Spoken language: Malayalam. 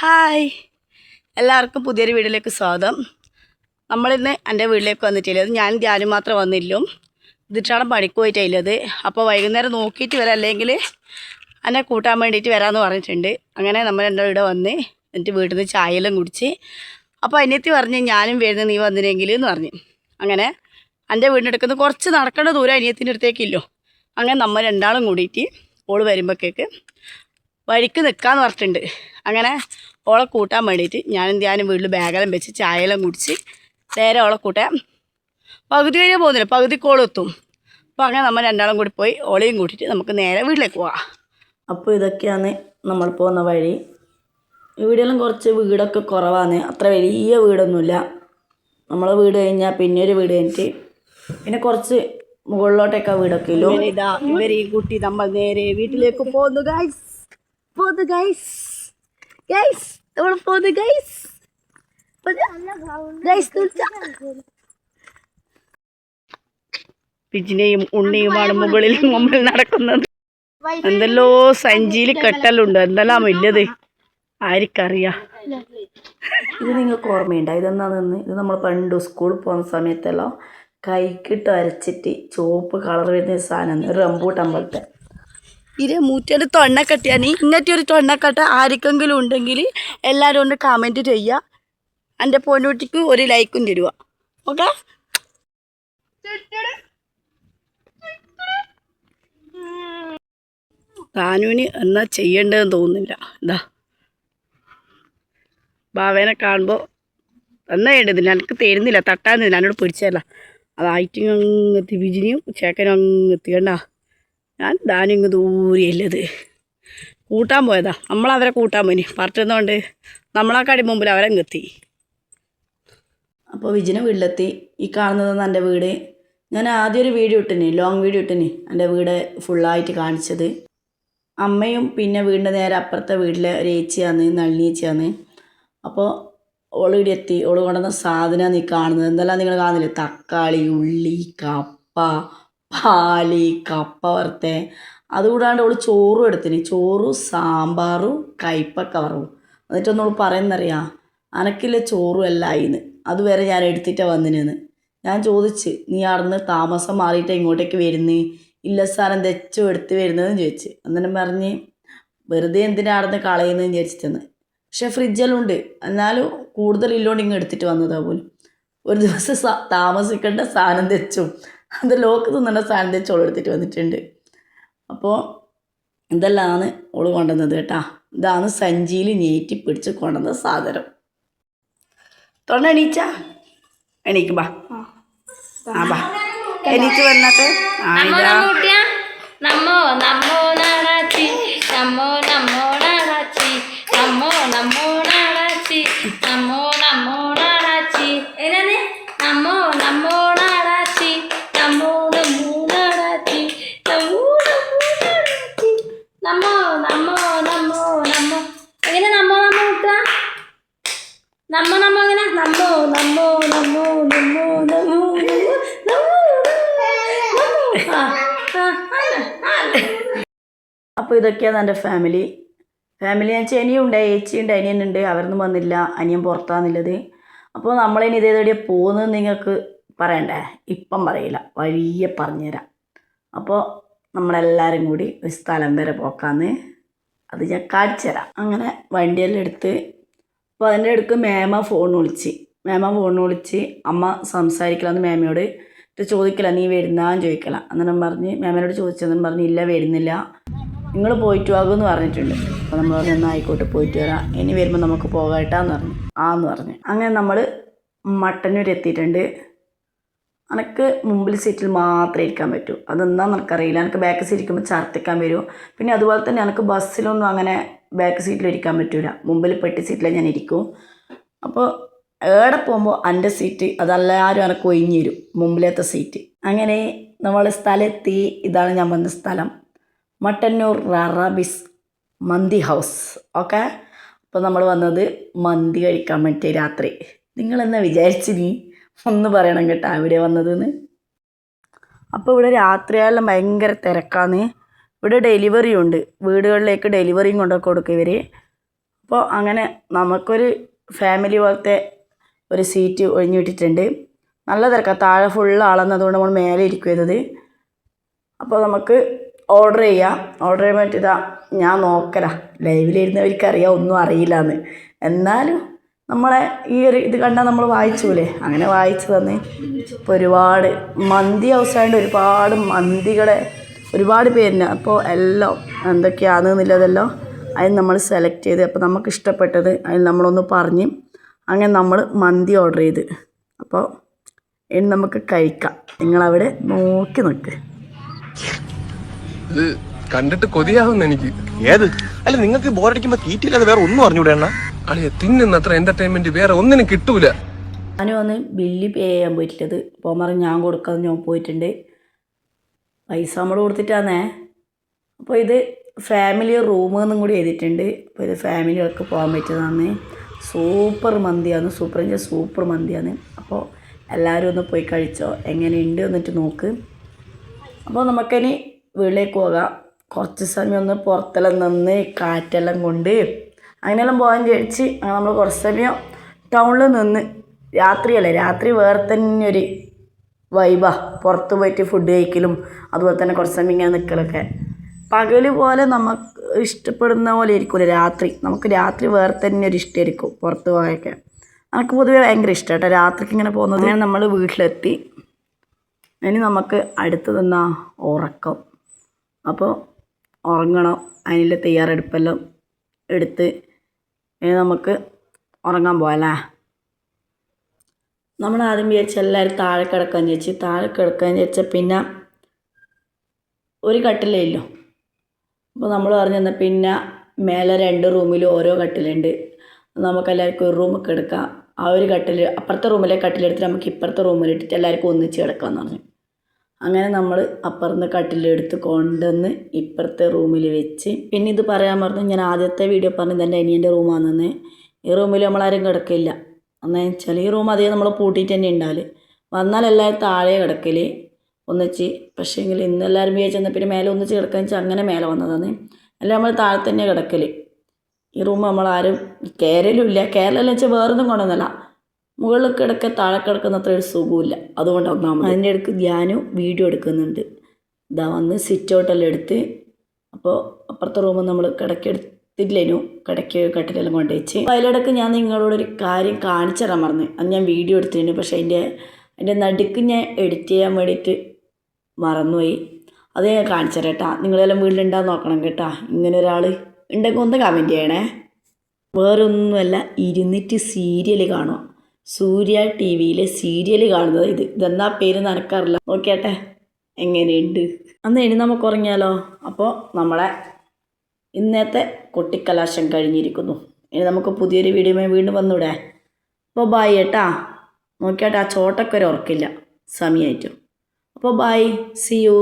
ഹായ്. എല്ലാവർക്കും പുതിയൊരു വീട്ടിലേക്ക് സ്വാഗതം. നമ്മളിന്ന് എന്റെ വീട്ടിലേക്ക് വന്നിട്ടില്ലത് ഞാൻ ധ്യാനം മാത്രം വന്നില്ലും. ഇതിട്ടാണ് പണിക്ക് പോയിട്ടില്ലത് അപ്പോൾ വൈകുന്നേരം നോക്കിയിട്ട് വരാം. അല്ലെങ്കിൽ എന്നെ കൂട്ടാൻ വേണ്ടിയിട്ട് വരാമെന്ന് പറഞ്ഞിട്ടുണ്ട്. അങ്ങനെ നമ്മൾ എന്റെ ഇവിടെ വന്ന് എന്നിട്ട് വീട്ടിൽ നിന്ന് ചായയെല്ലാം കുടിച്ച് അപ്പോൾ അനിയത്തി പറഞ്ഞ് ഞാനും വരുന്ന. നീ വന്നിനെങ്കിൽ എന്ന് പറഞ്ഞു. അങ്ങനെ എന്റെ വീടിനടുക്കുന്ന കുറച്ച് നടക്കേണ്ട ദൂരം അനിയത്തിന്റെ അടുത്തേക്കില്ലോ അങ്ങനെ നമ്മൾ രണ്ടാളും കൂടിയിട്ട് ഓൾ വരുമ്പോഴേക്ക് വഴിക്ക് നിൽക്കാമെന്ന് പറഞ്ഞിട്ടുണ്ട്. അങ്ങനെ ഓളെ കൂട്ടാൻ വേണ്ടിയിട്ട് ഞാൻ ഞാനും ചെയ്യാനും വീട്ടിൽ ബാഗെല്ലാം വെച്ച് ചായയെല്ലാം കുടിച്ച് നേരെ ഓളെ കൂട്ടാൻ പകുതി കഴിഞ്ഞാൽ പോകുന്നില്ല പകുതി എത്തും. അപ്പോൾ അങ്ങനെ നമ്മൾ രണ്ടാളും കൂടി പോയി ഓളെയും കൂട്ടിയിട്ട് നമുക്ക് നേരെ വീട്ടിലേക്ക് പോവാം. അപ്പോൾ ഇതൊക്കെയാണ് നമ്മൾ പോകുന്ന വഴി. ഇവിടെയെല്ലാം കുറച്ച് വീടൊക്കെ കുറവാണ് അത്ര വലിയ വീടൊന്നുമില്ല. നമ്മളെ വീട് കഴിഞ്ഞാൽ പിന്നെ ഒരു വീട് കഴിഞ്ഞിട്ട് പിന്നെ കുറച്ച് മുകളിലോട്ടൊക്കെ വീടൊക്കെ ഇല്ലോ ഇതാ ഇവരെ കുട്ടി നമ്മൾ നേരെ വീട്ടിലേക്ക് പോകുന്നു ഗൈസ് പോകുന്നു ഗൈസ് ഗൈസ് നമ്മൾ പോകുന്നു ഗൈസ് ഗൈസ് പിജിനെയും ഉണ്ണിയുമാണ് മുകളിൽ മുമ്പിൽ നടക്കുന്നത്. എന്തല്ലോ സഞ്ചിയിൽ കെട്ടലുണ്ട്. എന്തെല്ലാം ഇല്ലത് ആർക്കറിയാം. ഇത് നിങ്ങൾക്ക് ഓർമ്മയുണ്ടോ? ഇതെന്നാന്ന് ഇത് നമ്മൾ പണ്ട് സ്കൂളിൽ പോകുന്ന സമയത്തെല്ലാം കൈക്കിട്ട് അരച്ചിട്ട് ചുവപ്പ് കളർ വരുന്ന സാധനം റംബൂട്ടാൻ പോലത്തെ. ഇത് മൂറ്റേന്റെ തൊണ്ണക്കെട്ടിയാണ് ഇങ്ങനത്തെ ഒരു തൊണ്ണക്കെട്ട ആർക്കെങ്കിലും ഉണ്ടെങ്കിൽ എല്ലാവരും ഒന്ന് കമന്റ് ചെയ്യുക. എന്റെ പൊന്നൂട്ടിക്ക് ഒരു ലൈക്കും തരുക ഓക്കെ താനൂന് എന്നാ ചെയ്യേണ്ടതെന്ന് തോന്നുന്നില്ല. എന്താ ഭാവേനെ കാണുമ്പോൾ എന്നാ ചെയ്യേണ്ടതില്ല എനിക്ക് തരുന്നില്ല. തട്ടാന്നില്ല എന്നോട് പിടിച്ചല്ല അതായിട്ട് അങ്ങ് എത്തി വിജിനിയും ചേക്കനും അങ്ങ് എത്തിക്കണ്ട. ഞാൻ ധാന്യം ഇങ്ങ് ദൂരെയല്ലത് കൂട്ടാൻ പോയതാ. നമ്മളവരെ കൂട്ടാൻ പോയി പറഞ്ഞതുകൊണ്ട് നമ്മളെക്കാടി മുമ്പിൽ അവരെ എത്തി. അപ്പോൾ വിജിനെ വീട്ടിലെത്തി. ഈ കാണുന്നതാണ് എന്റെ വീട്. ഞാൻ ആദ്യം ഒരു വീഡിയോ ഇട്ടിന് ലോങ് വീഡിയോ ഇട്ടിന്. എന്റെ വീട് ഫുള്ളായിട്ട് കാണിച്ചത്. അമ്മയും പിന്നെ വീടിന്റെ നേരെ അപ്പുറത്തെ വീട്ടിലെ ഒരു ഏച്ചിയാണ് നളിനി ഏച്ചിയാണ്. അപ്പോൾ ഓൾ എത്തി. ഓൾ കൊണ്ടുവന്ന സാധനമാണ് നീ കാണുന്നത്. എന്തെല്ലാം നിങ്ങൾ കാണുന്നില്ലേ? തക്കാളി ഉള്ളി കപ്പ പാൽ കപ്പ വറുത്തെ. അതുകൂടാണ്ട് അവൾ ചോറും എടുത്തിന്. ചോറും സാമ്പാറും കയ്പ്പ കവറും എന്നിട്ടൊന്നും ഓൾ പറയുന്നറിയാം അനക്കില്ല ചോറും അല്ല അതുവരെ ഞാൻ എടുത്തിട്ടാണ് വന്നിനെന്ന്. ഞാൻ ചോദിച്ച് നീ അവിടുന്ന് താമസം മാറിയിട്ട് ഇങ്ങോട്ടേക്ക് വരുന്നേ? ഇല്ല സാർ എന്താ എച്ചോ എടുത്ത് വരുന്നതെന്ന് ചോദിച്ച്. അന്നേരം പറഞ്ഞ് വെറുതെ എന്തിനാ അവിടുന്ന് കളയുന്നതെന്ന് വിചാരിച്ചിട്ടെന്ന്. പക്ഷെ ഉണ്ട് എന്നാലും കൂടുതൽ ഇല്ലോണ്ട് ഇങ്ങ് എടുത്തിട്ട് വന്നതാ പോലും. ഒരു ദിവസം താമസിക്കേണ്ട സാധനം തെച്ചും. അത് ലോക്ക് തിന്നേണ്ട സാധനം തെച്ചും ഓൾ എടുത്തിട്ട് വന്നിട്ടുണ്ട്. അപ്പോൾ ഇതെല്ലാമാണ് ഓൾ കൊണ്ടുവന്നത് കേട്ടാ. ഇതാണ് സഞ്ചിയിൽ ഞേറ്റി പിടിച്ച് കൊണ്ടുവന്ന സാധനം. തൊണ്ട എണീച്ച? എണീക്ക് ബാ. ആ. ബാ. എണീച്ച് വന്നിട്ട്. ആ നമ്മോ നമ്മോ നമ്മോ നാടാച്ചി നമ്മോ നമ്മോ നാടാച്ചി നമ്മോ നമ്മോ നാടാച്ചി നമ്മോ നമ്മോ നാടാച്ചി ഏതാണ് നമ്മോ നമ്മോ നാടാച്ചി നമ്മോ നമ്മോ നാടാച്ചി നമ്മോ നമ്മോ നാടാച്ചി നമ്മോ നമ്മോ നമ്മോ നമ്മോ എങ്ങനെ നമ്മോ നമ്മോ കൂട്ടുക നമ്മ നമ്മ എങ്ങനെ നമ്മോ നമ്മോ നമ്മോ നമ്മോ നമ്മോ നമ്മോ ആ, ആ, ആണ്, ആണ്. അപ്പോൾ ഇതൊക്കെയാണ് എന്റെ ഫാമിലി ഫാമിലി എന്ന് വെച്ചാൽ ഇനിയും ഉണ്ട് ഏച്ചിയുണ്ട് അനിയനുണ്ട് അവരൊന്നും വന്നില്ല. അനിയൻ പുറത്താന്നുള്ളത് അപ്പോൾ നമ്മളിനി ഇതേതോടെ പോകുന്നത് നിങ്ങൾക്ക് പറയണ്ടേ? ഇപ്പം പറയില്ല. വഴിയെ പറഞ്ഞുതരാം. അപ്പോൾ നമ്മളെല്ലാവരും കൂടി ഒരു സ്ഥലം വരെ പോക്കാന്ന് അത് ഞാൻ കാണിച്ചു തരാം അങ്ങനെ വണ്ടിയെല്ലാം എടുത്ത് അപ്പോൾ അതിന്റെ അടുക്ക് മേമ ഫോൺ വിളിച്ച്. മേമ ഫോൺ വിളിച്ച് അമ്മ സംസാരിക്കലാന്ന് മേമയോട്. ഇത് ചോദിക്കല നീ വരുന്നാന്ന് ചോദിക്കല. അന്നേരം പറഞ്ഞ് മേമനോട് ചോദിച്ചതെന്ന് പറഞ്ഞ് ഇല്ല വരുന്നില്ല. നിങ്ങൾ പോയിട്ട് വാകുമെന്ന് പറഞ്ഞിട്ടുണ്ട്. അപ്പോൾ നമ്മൾ പറഞ്ഞു എന്നാൽ ആയിക്കോട്ടെ പോയിട്ട് വരാം. ഇനി വരുമ്പോൾ നമുക്ക് പോകാട്ടാന്ന് പറഞ്ഞു. ആന്ന് പറഞ്ഞു. അങ്ങനെ നമ്മൾ മട്ടന്നൂർ എത്തിയിട്ടുണ്ട്. എനിക്ക് മുമ്പിൽ സീറ്റിൽ മാത്രമേ ഇരിക്കാൻ പറ്റൂ. അതെന്താണെന്ന് എനിക്കറിയില്ല എനിക്ക് ബാക്ക് സീറ്റ് ഇരിക്കുമ്പോൾ ഛർദ്ദിക്കാൻ വരും. പിന്നെ അതുപോലെ തന്നെ എനിക്ക് ബസ്സിലൊന്നും അങ്ങനെ ബാക്ക് സീറ്റിൽ ഇരിക്കാൻ പറ്റൂല. മുമ്പിൽ പെട്ടി സീറ്റിലേ ഞാൻ ഇരിക്കും. അപ്പോൾ ഏടെ പോകുമ്പോൾ എന്റെ സീറ്റ് അതെല്ലാവരും എനിക്ക് ഒഴിഞ്ഞു തരും മുമ്പിലത്തെ സീറ്റ് അങ്ങനെ നമ്മൾ സ്ഥലമെത്തി ഇതാണ് ഞാൻ വന്ന സ്ഥലം. മട്ടന്നൂർ റാറാബിസ് മന്തി ഹൗസ്. ഓക്കെ? അപ്പോൾ നമ്മൾ വന്നത് മന്തി കഴിക്കാൻ വേണ്ടി രാത്രി. നിങ്ങളെന്നാ വിചാരിച്ചിനി? ഒന്ന് പറയണം കേട്ടോ ഇവിടെ വന്നതെന്ന്. അപ്പോൾ ഇവിടെ രാത്രിയെല്ലാം ഭയങ്കര തിരക്കാന്ന് ഇവിടെ ഡെലിവറി ഉണ്ട്. വീടുകളിലേക്ക് ഡെലിവറിയും കൊണ്ടൊക്കെ കൊടുക്കും ഇവർ അപ്പോൾ അങ്ങനെ നമുക്കൊരു ഫാമിലി പോലത്തെ ഒരു സീറ്റ് ഒഴിഞ്ഞു വിട്ടിട്ടുണ്ട് നല്ല തിരക്കാണ് താഴെ ഫുള്ള് ആളെന്നതുകൊണ്ട് നമ്മൾ മേലെ ഇരിക്കും ചെയ്തത് അപ്പോൾ നമുക്ക് ഓർഡർ ചെയ്യാം. ഓർഡർ ചെയ്യാൻ പറ്റിയതാ ഞാൻ നോക്കരാ ലൈവിലിരുന്നവർക്ക് അറിയാം ഒന്നും അറിയില്ല എന്ന് എന്നാലും നമ്മളെ ഈ ഒരു ഇത് കണ്ടാൽ നമ്മൾ വായിച്ചൂലേ? അങ്ങനെ വായിച്ചു തന്ന് ഇപ്പോൾ ഒരുപാട് മന്തി ഹൗസായതുകൊണ്ട് ഒരുപാട് മന്തികളെ ഒരുപാട് പേരിന്. അപ്പോൾ എല്ലാം എന്തൊക്കെയാണെന്നുള്ളതെല്ലാം അതിന് നമ്മൾ സെലക്ട് ചെയ്ത് അപ്പോൾ നമുക്ക് ഇഷ്ടപ്പെട്ടത് അതിൽ നമ്മളൊന്ന് പറഞ്ഞ് അങ്ങനെ നമ്മൾ മന്തി ഓർഡർ ചെയ്ത്. അപ്പോൾ ഇനി നമുക്ക് കഴിക്കാം. നിങ്ങളവിടെ നോക്കി നിൽക്ക് ഇത് കണ്ടിട്ട് കൊതിയാവുന്നു എനിക്ക്. ഏത്? അല്ല നിങ്ങൾക്ക് ബോറടിക്കുമ്പോ തീറ്റില്ലാതെ വേറെ ഒന്നും അറിഞ്ഞൂടെ അളിയെ അളിയ തിന്നുന്ന അത്ര എന്റർടൈൻമെന്റ് വേറെ ഒന്നിനും കിട്ടൂല. ഞാനും വന്ന് ബില്ല് പേ ചെയ്യാൻ പോയിട്ടുള്ളത് പോമറ ഞാൻ കൊടുക്കാതെ ഞാൻ പോയിട്ടുണ്ട്. പൈസ നമ്മൾ കൊടുത്തിട്ടാന്നേ. അപ്പോൾ ഇത് ഫാമിലി റൂം എന്നും കൂടി എഴുതിയിട്ടുണ്ട്. അപ്പോൾ ഇത് ഫാമിലികൾക്ക് പോകാൻ പറ്റിയതാണ് സൂപ്പർ മന്തിയാണ് സൂപ്പർ വെച്ചാൽ സൂപ്പർ മന്തിയാണ് അപ്പോൾ എല്ലാവരും ഒന്ന് പോയി കഴിച്ചോ. എങ്ങനെയുണ്ട് എന്നിട്ട് നോക്ക്. അപ്പോൾ നമുക്കിനി വീട്ടിലേക്ക് പോകാം. കുറച്ച് സമയം ഒന്ന് പുറത്തെല്ലാം നിന്ന് കാറ്റെല്ലാം കൊണ്ട് അങ്ങനെയെല്ലാം പോകാൻ വിചാരിച്ച് നമ്മൾ കുറച്ച് സമയം ടൗണിൽ നിന്ന് രാത്രിയല്ലേ? രാത്രി വേറെ തന്നെ ഒരു വൈബാ പുറത്ത് പോയിട്ട് ഫുഡ് കഴിക്കലും അതുപോലെ തന്നെ കുറച്ച് സമയം ഇങ്ങനെ നിൽക്കലൊക്കെ പകൽ പോലെ നമുക്ക് ഇഷ്ടപ്പെടുന്ന പോലെ ഇരിക്കില്ല രാത്രി. നമുക്ക് രാത്രി വേറെ തന്നെ ഒരു ഇഷ്ടമായിരിക്കും പുറത്ത് പോയൊക്കെ എനിക്ക് പൊതുവേ ഭയങ്കര ഇഷ്ടം കേട്ടോ രാത്രിക്ക് ഇങ്ങനെ പോകുന്നത്. നമ്മൾ വീട്ടിലെത്തി. ഇനി നമുക്ക് അടുത്തതെന്നാ ഉറക്കം. അപ്പോൾ ഉറങ്ങണം. അതിനുള്ള തയ്യാറെടുപ്പെല്ലാം എടുത്ത് നമുക്ക് ഉറങ്ങാൻ പോകാമല്ലേ നമ്മൾ ആദ്യം വിചാരിച്ച എല്ലാവരും താഴെ കിടക്കാൻ വിചാരിച്ച് താഴെ കിടക്കാൻ വിചാരിച്ച പിന്നെ ഒരു കട്ടിലേ ഇല്ലോ. അപ്പോൾ നമ്മൾ പറഞ്ഞു തന്നാൽ പിന്നെ മേലെ രണ്ട് റൂമിൽ ഓരോ കട്ടിലുണ്ട്. നമുക്ക് എല്ലാവർക്കും ഒരു റൂം കിടക്കാം ആ ഒരു കട്ടിൽ അപ്പുറത്തെ റൂമിലെ കട്ടിലെടുത്ത് നമുക്ക് ഇപ്പുറത്തെ റൂമിലിട്ടിട്ട് എല്ലാവർക്കും ഒന്നിച്ച് കിടക്കാമെന്ന് പറഞ്ഞു. അങ്ങനെ നമ്മൾ അപ്പുറത്ത് കട്ടിലെടുത്ത് കൊണ്ടുവന്ന് ഇപ്പുറത്തെ റൂമിൽ വെച്ച്. പിന്നെ ഇത് പറയാൻ പറഞ്ഞു ഞാൻ ആദ്യത്തെ വീഡിയോ പറഞ്ഞു എന്റെ അനിയന്റെ റൂമാണെന്ന്. ഈ റൂമിൽ നമ്മളാരും കിടക്കില്ല. എന്ന് വെച്ചാൽ ഈ റൂം അധികം നമ്മൾ പൂട്ടിയിട്ട് തന്നെ ഉണ്ടാവില്ല വന്നാൽ എല്ലാവരും താഴെ കിടക്കൽ ഒന്നിച്ച് പക്ഷേങ്കിൽ ഇന്ന് എല്ലാവരും വിചാരിച്ചെന്നാൽ പിന്നെ മേലെ ഒന്നിച്ച് കിടക്കാൻ വെച്ചാൽ അങ്ങനെ മേലെ വന്നതാണ്. എല്ലാം നമ്മൾ താഴെ തന്നെ കിടക്കൽ ഈ റൂം നമ്മളാരും കയറലുമില്ല കയറലെന്ന് വെച്ചാൽ വേറൊന്നും കൊണ്ടൊന്നുമല്ല മുകളിൽ കിടക്ക താഴെ കിടക്കുന്ന അത്ര ഒരു സുഖമില്ല അതുകൊണ്ട് ഒന്നാമത് അതിന്റെ ഇടയ്ക്ക് ഞാനും വീഡിയോ എടുക്കുന്നുണ്ട്. ഇതാ വന്ന് സിറ്റ് ഔട്ടെല്ലാം എടുത്ത് അപ്പോൾ അപ്പുറത്തെ റൂമിൽ നമ്മൾ കിടക്കെടുത്തില്ലേനു കിടക്ക് കട്ടിലെല്ലാം കൊണ്ടുവച്ച് അപ്പോൾ അതിലിടയ്ക്ക് ഞാൻ നിങ്ങളോടൊരു കാര്യം കാണിച്ചു തരാൻ മറന്നു. അത് ഞാൻ വീഡിയോ എടുത്തിരുന്നു. പക്ഷേ അതിന്റെ അതിന്റെ നടുക്ക് ഞാൻ എഡിറ്റ് ചെയ്യാൻ വേണ്ടിയിട്ട് മറന്നുപോയി. അത് ഞാൻ കാണിച്ചു തരാം കേട്ടോ. നിങ്ങളെല്ലാം വീട്ടിലുണ്ടാന്ന് നോക്കണം കേട്ടാ. ഇങ്ങനെ ഒരാൾ ഉണ്ടെങ്കിൽ ഒന്ന് കമന്റ് ചെയ്യണേ. വേറൊന്നുമല്ല ഇരുന്നിട്ട് സീരിയൽ കാണുക. സൂര്യ ടി വിയിലെ സീരിയൽ കാണുന്നത്. ഇത് ഇതെന്നാ പേര് നനക്കാറില്ല. നോക്കിയാട്ടെ. എങ്ങനെയുണ്ട്? അന്ന് ഇനി നമുക്ക് ഉറങ്ങിയാലോ? അപ്പോൾ നമ്മളെ ഇന്നത്തെ കൊട്ടിക്കലാശം കഴിഞ്ഞിരിക്കുന്നു. ഇനി നമുക്ക് പുതിയൊരു വീഡിയോമായി വീണ്ടും വന്നൂടെ. അപ്പോൾ ബായ് ഏട്ടാ. നോക്കിയാട്ടെ ആ ചോട്ടക്കൊരു ഉറക്കില്ല. സമയമായിട്ടും അപ്പോൾ ബായ് സി യു